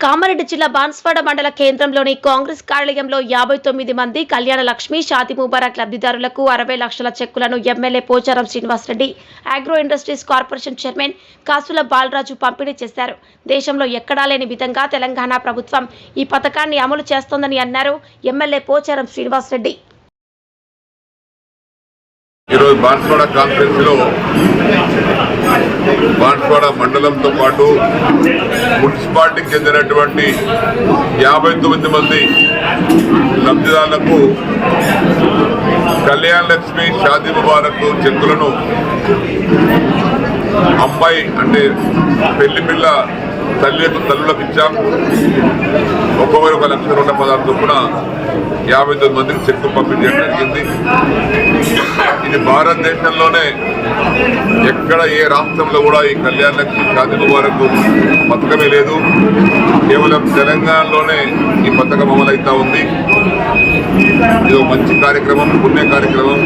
కామారెడ్డి జిల్లా బాన్స్వాడ మండల కేంద్రంలోని కాంగ్రెస్ కార్యాలయంలో యాభై తొమ్మిది మంది కళ్యాణ లక్ష్మి షాది ముబారక్ లబ్ధిదారులకు అరవై లక్షల చెక్కులను MLA Pocharam Srinivas Reddy agro industries corporation chairman Kasula Balaraju పంపిణీ చేశారు. దేశంలో ఎక్కడా లేని విధంగా తెలంగాణ ప్రభుత్వం ఈ పథకాన్ని అమలు చేస్తోందని అన్నారు ఎమ్మెల్యే పోచారం శ్రీనివాసరెడ్డి. ఈరోజు బాన్స్వాడ కాన్ఫరెన్స్లో బాన్స్వాడ మండలంతో పాటు మున్సిపాలిటీకి చెందినటువంటి యాభై తొమ్మిది మంది లబ్ధిదారులకు కళ్యాణ్ లక్ష్మి షాదీ ముబారక్ చెక్కులను అమ్మాయి అంటే పెళ్ళి పిల్ల తల్లికి తల్లులకు ఇచ్చాం. ఒక్కొక్కరు ఒక లక్ష రెండు పదార్థ చొప్పున యాభై తొమ్మిది మందికి చెక్కు పంపిణీ జరిగింది. ఇది భారతదేశంలోనే ఎక్కడ ఏ రాష్ట్రంలో కూడా ఈ కళ్యాణ లక్ష్మి వరకు పథకమే లేదు. కేవలం తెలంగాణలోనే ఈ పథకం అమలవుతా ఉంది. ఇదో మంచి కార్యక్రమం పుణ్య కార్యక్రమం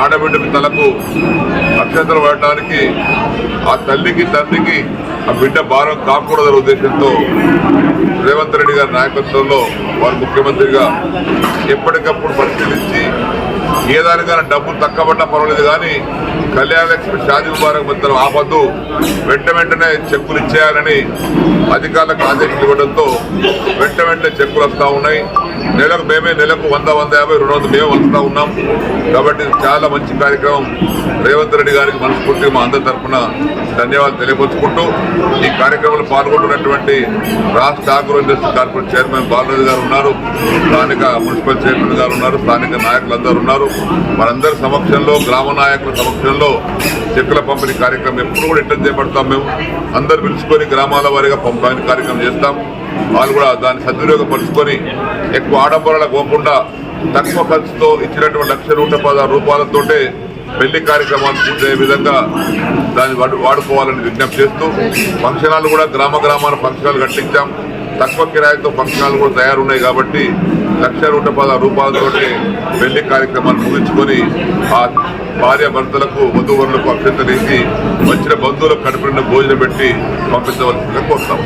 ఆడబిడ్డ తలకు అక్షంతలు పడటానికి ఆ తల్లికి తండ్రికి ఆ బిడ్డ భారం కాకూడదనే ఉద్దేశంతో రేవంత్ రెడ్డి గారి నాయకత్వంలో వారు ముఖ్యమంత్రిగా ఎప్పటికప్పుడు పరిశీలించి ఏ దానికైనా డబ్బులు తక్కువ పడ్డా పర్వాలేదు కానీ కళ్యాణ లక్ష్మి షాదీ ముబారక్ మిత్రం ఆపద్దు వెంట వెంటనే చెక్కులు ఇచ్చేయాలని అధికారులకు ఆదేశాలు ఇవ్వడంతో వెంట వెంటనే చెక్కులు వస్తూ ఉన్నాయి. నెలకు మేమే నెలకు వంద వంద యాభై రెండు వందలు మేము వస్తూ ఉన్నాం. కాబట్టి చాలా మంచి కార్యక్రమం. రేవంత్ రెడ్డి గారికి మనస్ఫూర్తిగా మా అందరి తరఫున ధన్యవాదాలు తెలియపరుచుకుంటూ ఈ కార్యక్రమంలో పాల్గొంటున్నటువంటి రాష్ట్ర agro industry corporate chairman Balaraju గారు ఉన్నారు. స్థానిక మున్సిపల్ చైర్మన్ గారు ఉన్నారు. స్థానిక నాయకులందరూ ఉన్నారు. మనందరి సమక్షంలో గ్రామ నాయకుల సమక్షంలో చెక్కుల పంపిణీ కార్యక్రమం ఎప్పుడు కూడా ఎట్లా చేపడతాం మేము. అందరు పిలుచుకొని గ్రామాల వారిగా పంపిణీ కార్యక్రమం చేస్తాం. వాళ్ళు కూడా దాన్ని సద్వినియోగపరుచుకొని ఎక్కువ ఆడంబరాలకు పోకుండా తక్కువ ఖర్చుతో ఇచ్చినటువంటి లక్ష నూట పదహారు రూపాయలతోటే పెళ్ళి కార్యక్రమాలు పూర్తయ్యే విధంగా దాన్ని వాడు- వాడుకోవాలని విజ్ఞప్తి చేస్తూ ఫంక్షన్ హాల్ కూడా గ్రామ గ్రామాల ఫంక్షన్ హాల్ కట్టించాం. తక్కువ కిరాయితో ఫంక్షన్ హాల్ కూడా తయారున్నాయి కాబట్టి లక్ష నూట పదహారు రూపాయలతోటి పెళ్ళి కార్యక్రమాలు ముగించుకొని ఆ భార్య భర్తలకు వధువరులకు అభ్యర్థలేసి వచ్చిన బంధువులకు కడుపున భోజనం పెట్టి పంపించవలసిందిగా కోరుతాం.